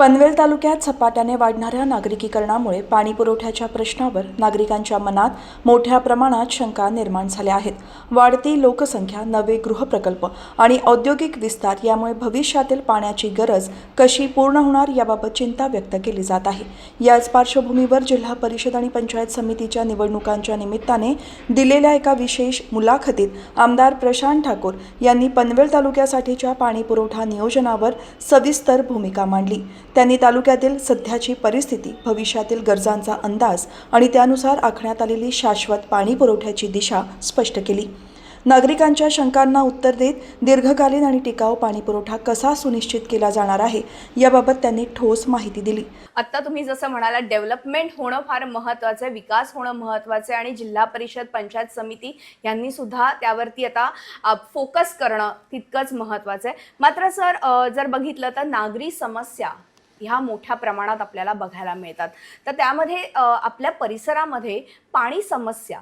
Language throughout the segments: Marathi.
पनवेल तालुक्यात झपाट्याने वाढणाऱ्या नागरिकीकरणामुळे पाणी पुरवठ्याच्या प्रश्नावर नागरिकांच्या मनात मोठ्या प्रमाणात शंका निर्माण झाल्या आहेत. वाढती लोकसंख्या नवे गृहप्रकल्प आणि औद्योगिक विस्तार यामुळे भविष्यातील पाण्याची गरज कशी पूर्ण होणार याबाबत चिंता व्यक्त केली जात आहे. याच पार्श्वभूमीवर जिल्हा परिषद आणि पंचायत समितीच्या निवडणुकांच्या निमित्ताने दिलेल्या एका विशेष मुलाखतीत आमदार प्रशांत ठाकूर यांनी पनवेल तालुक्यासाठीच्या पाणी पुरवठा नियोजनावर सविस्तर भूमिका मांडली. त्यांनी तालुक्यातील सध्याची परिस्थिती भविष्यातील गरजांचा अंदाज आणि त्यानुसार आखण्यात आलेली शाश्वत पाणी पुरवठ्याची दिशा स्पष्ट केली. नागरिकांच्या शंकांना उत्तर देत दीर्घकालीन आणि टिकाऊ पाणी पुरवठा कसा सुनिश्चित केला जाणार आहे याबाबत त्यांनी ठोस माहिती दिली. आता तुम्ही जसं म्हणाला डेव्हलपमेंट होणं फार महत्वाचं आहे विकास होणं महत्वाचं आहे आणि जिल्हा परिषद पंचायत समिती यांनी सुद्धा त्यावरती आता फोकस करणं तितकंच महत्वाचं आहे. मात्र सर जर बघितलं तर नागरी समस्या ह्या मोठ्या प्रमाणात आपल्याला बघायला मिळतात. तर त्यामध्ये आपल्या परिसरामध्ये पाणी समस्या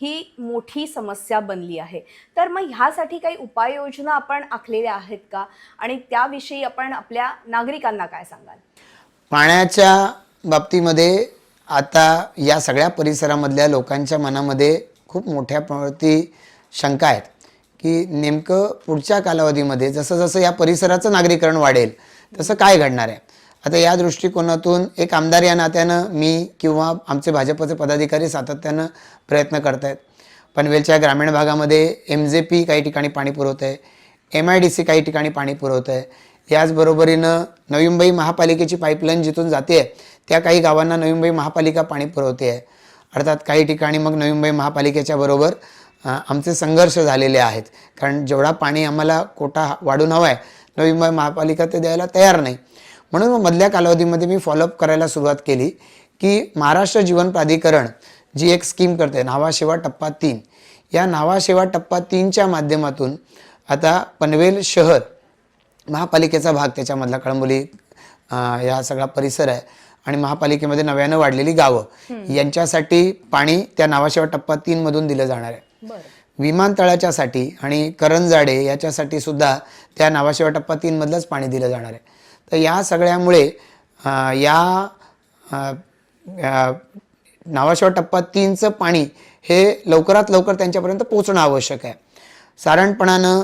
ही मोठी समस्या बनली आहे. तर मग ह्यासाठी काही उपाययोजना आपण आखलेल्या आहेत का? आणि त्याविषयी आपण आपल्या नागरिकांना काय सांगाल? पाण्याच्या बाबतीमध्ये आता या सगळ्या परिसरामधल्या लोकांच्या मनामध्ये खूप मोठ्या प्रमाणावरती शंका आहेत. की नेमकं पुढच्या कालावधीमध्ये जसं जसं या परिसराचं नागरीकरण वाढेल तसं काय घडणार आहे? आता या दृष्टिकोनातून एक आमदार या नात्यानं मी किंवा आमचे भाजपचे पदाधिकारी सातत्यानं प्रयत्न करत आहेत पनवेलच्या ग्रामीण भागामध्ये एम जे पी काही ठिकाणी पाणी पुरवत आहे एम आय डी सी काही ठिकाणी पाणी पुरवत आहे याचबरोबरीनं नवी मुंबई महापालिकेची पाईपलाईन जिथून जाते आहे त्या काही गावांना नवी मुंबई महापालिका पाणी पुरवते आहे अर्थात काही ठिकाणी मग नवी मुंबई महापालिकेच्या बरोबर आमचे संघर्ष झालेले आहेत. कारण जेवढा पाणी आम्हाला कोटा वाढून हवा आहे नवी मुंबई महापालिका ते द्यायला तयार नाही. म्हणून मग मधल्या कालावधीमध्ये मी फॉलोअप करायला सुरुवात केली की महाराष्ट्र जीवन प्राधिकरण जी एक स्कीम करते नावा सेवा टप्पा तीन. या नावा सेवा टप्पा तीनच्या माध्यमातून आता पनवेल शहर महापालिकेचा भाग त्याच्यामधला कळंबोली या सगळा परिसर आहे आणि महापालिकेमध्ये नव्यानं वाढलेली गावं यांच्यासाठी पाणी त्या नावाशिवा टप्पा तीन मधून दिलं जाणार आहे. विमानतळाच्यासाठी आणि करंजाडे याच्यासाठी सुद्धा त्या नावाशिवा टप्पा तीन मधलंच पाणी दिलं जाणार आहे. तर या सगळ्यामुळे या अं, नावाशिवा टप्पा तीनचं पाणी हे लवकरात लवकर त्यांच्यापर्यंत पोचणं आवश्यक आहे. साधारणपणानं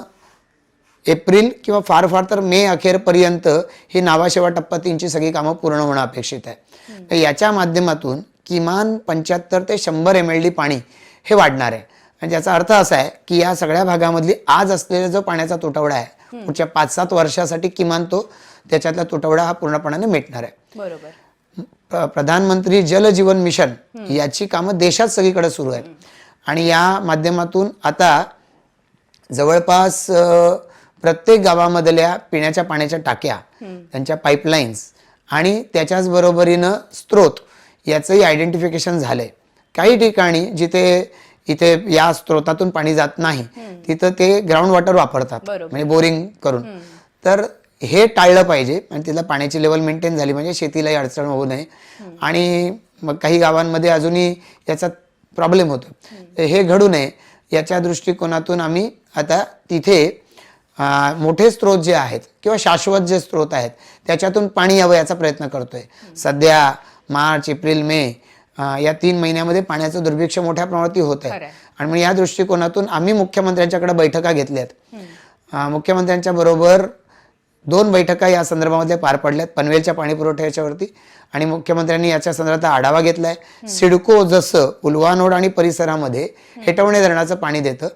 एप्रिल किंवा फार फार तर मे अखेरपर्यंत ही नावाशेवा टप्पा तीनची सगळी कामं पूर्ण होणं अपेक्षित आहे. तर याच्या माध्यमातून किमान पंच्याहत्तर ते शंभर एम एल डी पाणी हे वाढणार आहे. आणि याचा अर्थ असा आहे की या सगळ्या भागामधली आज असलेला जो पाण्याचा तुटवडा आहे पुढच्या पाच सात वर्षासाठी किमान तो त्याच्यातला तुटवडा हा पूर्णपणाने मिटणार आहे. बरोबर. प्र- प्रधानमंत्री जल जीवन मिशन याची कामं देशात सगळीकडे सुरू आहेत. आणि या माध्यमातून आता जवळपास प्रत्येक गावामधल्या पिण्याच्या पाण्याच्या टाक्या त्यांच्या पाईपलाईन्स आणि त्याच्याच बरोबरीनं स्त्रोत याचंही आयडेंटिफिकेशन झालंय. काही ठिकाणी जिथे इथे या स्त्रोतातून पाणी जात नाही. तिथं ते ग्राउंड वॉटर वापरतात. म्हणजे बोरिंग करून. तर हे टाळलं पाहिजे आणि तिला पाण्याची लेवल मेंटेन झाली म्हणजे शेतीलाही अडचण होऊ नये. आणि मग काही गावांमध्ये अजूनही याचा प्रॉब्लेम होतो. तर हे घडू नये. याच्या दृष्टिकोनातून आम्ही आता तिथे मोठे स्रोत जे आहेत किंवा शाश्वत जे स्रोत आहेत त्याच्यातून पाणी यावं याचा प्रयत्न करतोय. सध्या मार्च एप्रिल मे या तीन महिन्यामध्ये पाण्याचं दुर्भिक्ष मोठ्या प्रमाणात होत आहे. आणि मग या दृष्टिकोनातून आम्ही मुख्यमंत्र्यांच्याकडे बैठका घेतल्यात. मुख्यमंत्र्यांच्या बरोबर दोन बैठका या संदर्भामध्ये पार पडल्यात पनवेलच्या पाणी पुरवठ्याच्यावरती आणि मुख्यमंत्र्यांनी याच्या संदर्भात आढावा घेतलाय. सिडको जसं उलवानोड आणि परिसरामध्ये हेटवणे धरणाचं पाणी देतं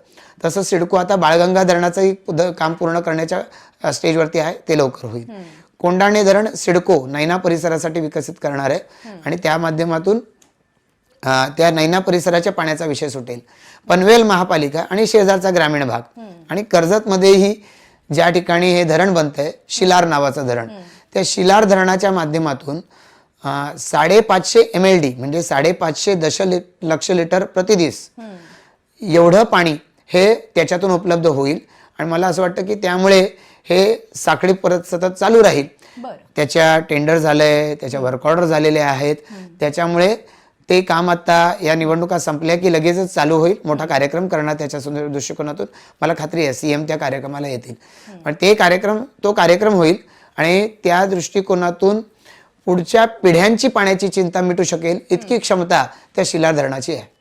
तसं सिडको आता बाळगंगा धरणाचंही काम पूर्ण करण्याच्या स्टेजवरती आहे ते लवकर होईल. कोंडाणे धरण सिडको नैना परिसरासाठी विकसित करणार आहे. आणि त्या माध्यमातून त्या नैना परिसराच्या पाण्याचा विषय सुटेल. पनवेल महापालिका आणि शेजारचा ग्रामीण भाग. आणि कर्जतमध्येही ज्या ठिकाणी हे धरण बनतंय शिलार नावाचं धरण. त्या शिलार धरणाच्या माध्यमातून साडेपाचशे एम एल डी म्हणजे साडेपाचशे दश लि लक्ष लिटर प्रतिदिस एवढं पाणी हे त्याच्यातून उपलब्ध होईल. आणि मला असं वाटतं की त्यामुळे हे साखळी परत सतत चालू राहील. त्याच्या टेंडर झालंय त्याच्या वर्क ऑर्डर झालेले आहेत. त्याच्यामुळे ते काम आता या निवडणुका संपल्या की लगेचच चालू होईल. मोठा कार्यक्रम करणार त्याच्या सुंदर दृष्टिकोनातून मला खात्री आहे सीएम त्या कार्यक्रमाला येतील. पण ते कार्यक्रम तो कार्यक्रम होईल आणि त्या दृष्टिकोनातून पुढच्या पिढ्यांची पाण्याची चिंता मिटू शकेल. इतकी क्षमता त्या शिला धरणाची आहे.